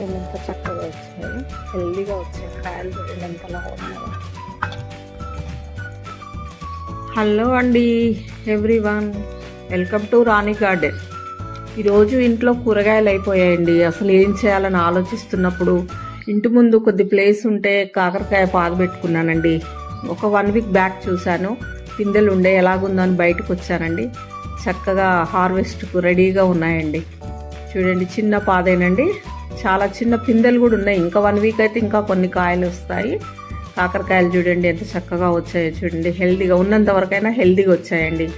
చూడండి ఎంత చక్కగా వచ్చాయి హెల్దీగా వచ్చాయి కాయలు చూడండి ఎంతలా ఉన్నాయో హలో అండి everyone. Welcome to Rani garden. ఈరోజు ఇంట్లో కూరగాయలు అయిపోయాయండి. అసలు ఏం చేయాలని ఆలోచిస్తున్నప్పుడు ఇంటి ముందు కొద్ది ప్లేస్ ఉంటే కాకరకాయ పాదు పెట్టుకున్నానండి. ఒక వన్ వీక్ బ్యాక్ చూశాను. పిందెలు ఉండే ఎలాగుందని బయటకు వచ్చానండి. చక్కగా హార్వెస్ట్కు రెడీగా ఉన్నాయండి. చూడండి చిన్న పాదేనండి. చాలా చిన్న పిందెలు కూడా ఉన్నాయి. ఇంకా వన్ వీక్ అయితే ఇంకా కొన్ని కాయలు వస్తాయి. కాకరకాయలు చూడండి ఎంత చక్కగా వచ్చాయో చూడండి. హెల్దీగా ఉన్నంత వరకైనా హెల్దీగా వచ్చాయండి.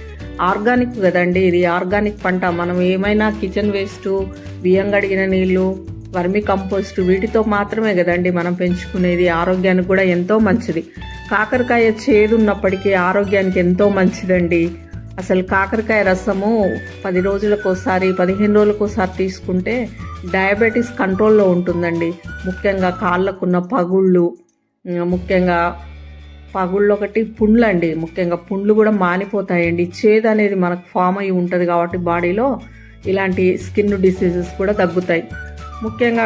ఆర్గానిక్ కదండి ఇది ఆర్గానిక్ పంట. మనం ఏమైనా కిచెన్ వేస్ట్ బియ్యం కడిగిన నీళ్ళు వర్మి కంపోస్ట్ వీటితో మాత్రమే కదండి మనం పెంచుకునేది. ఆరోగ్యానికి కూడా ఎంతో మంచిది. కాకరకాయ చేదు ఉన్నప్పటికీ ఆరోగ్యానికి ఎంతో మంచిదండి. అసలు కాకరకాయ రసము పది రోజులకోసారి పదిహేను రోజులకోసారి తీసుకుంటే డయాబెటీస్ కంట్రోల్లో ఉంటుందండి. ముఖ్యంగా కాళ్ళకున్న పగుళ్ళు ముఖ్యంగా పగుళ్ళు ఒకటి పుండ్లు అండి ముఖ్యంగా పుండ్లు కూడా మానిపోతాయండి. చేదు అనేది మనకు ఫామ్ అయి ఉంటుంది కాబట్టి బాడీలో ఇలాంటి స్కిన్ డిసీజెస్ కూడా తగ్గుతాయి. ముఖ్యంగా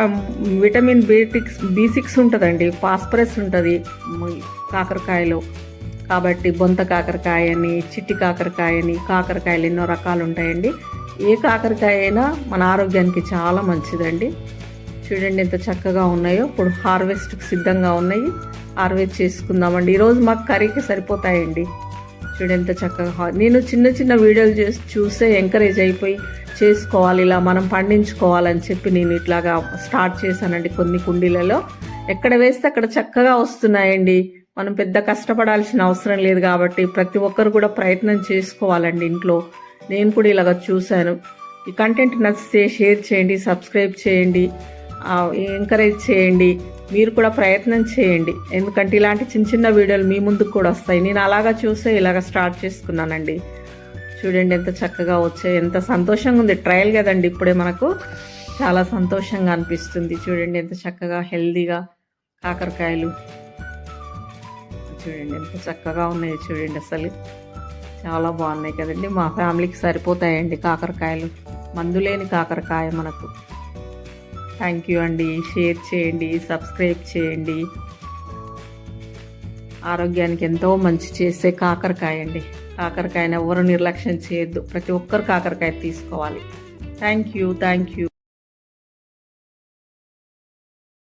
vitamin B B six B six ఉంటుందండి. ఫాస్ఫరస్ ఉంటుంది. కాకరకాయలో. కాబట్టి బొంత కాకరకాయ అని చిట్టి కాకరకాయ అని కాకరకాయలు ఎన్నో రకాలు ఉంటాయండి ఏ కాకరకాయ అయినా మన ఆరోగ్యానికి చాలా మంచిదండి. చూడండి ఎంత చక్కగా ఉన్నాయో. ఇప్పుడు హార్వెస్ట్కి సిద్ధంగా ఉన్నాయి. హార్వెస్ట్ చేసుకుందామండి. ఈరోజు మాకు కర్రీకి సరిపోతాయండి. చూడండి ఎంత చక్కగా నేను చిన్న చిన్న వీడియోలు చేసి చూస్తే ఎంకరేజ్ అయిపోయి చేసుకోవాలి ఇలా మనం పండించుకోవాలని చెప్పి నేను ఇట్లాగా స్టార్ట్ చేశానండి కొన్ని కుండీలలో. ఎక్కడ వేస్తే అక్కడ చక్కగా వస్తున్నాయండి. మనం పెద్ద కష్టపడాల్సిన అవసరం లేదు కాబట్టి ప్రతి ఒక్కరు కూడా ప్రయత్నం చేసుకోవాలండి ఇంట్లో. నేను కూడా ఇలాగ చూశాను. ఈ కంటెంట్ నచ్చితే షేర్ చేయండి సబ్స్క్రైబ్ చేయండి ఎంకరేజ్ చేయండి. మీరు కూడా ప్రయత్నం చేయండి. ఎందుకంటే ఇలాంటి చిన్న చిన్న వీడియోలు మీ ముందుకు కూడా వస్తాయి. నేను అలాగా చూస్తే ఇలాగ స్టార్ట్ చేసుకున్నానండి. చూడండి ఎంత చక్కగా వచ్చాయి. ఎంత సంతోషంగా ఉంది. ట్రయల్ కదండి ఇప్పుడే మనకు. చాలా సంతోషంగా అనిపిస్తుంది. చూడండి ఎంత చక్కగా హెల్దీగా కాకరకాయలు. చూడండి ఎంత చక్కగా ఉన్నాయో చూడండి అసలు. చాలా బాగున్నాయి కదండి. మా ఫ్యామిలీకి సరిపోతాయండి కాకరకాయలు. మందు లేని కాకరకాయ మనకు. థ్యాంక్ యూ అండి. షేర్ చేయండి సబ్స్క్రైబ్ చేయండి. ఆరోగ్యానికి ఎంతో మంచి చేసే కాకరకాయ అండి. కాకరకాయని ఎవరు నిర్లక్ష్యం చేయొద్దు. ప్రతి ఒక్కరు కాకరకాయ తీసుకోవాలి. Thank you thank you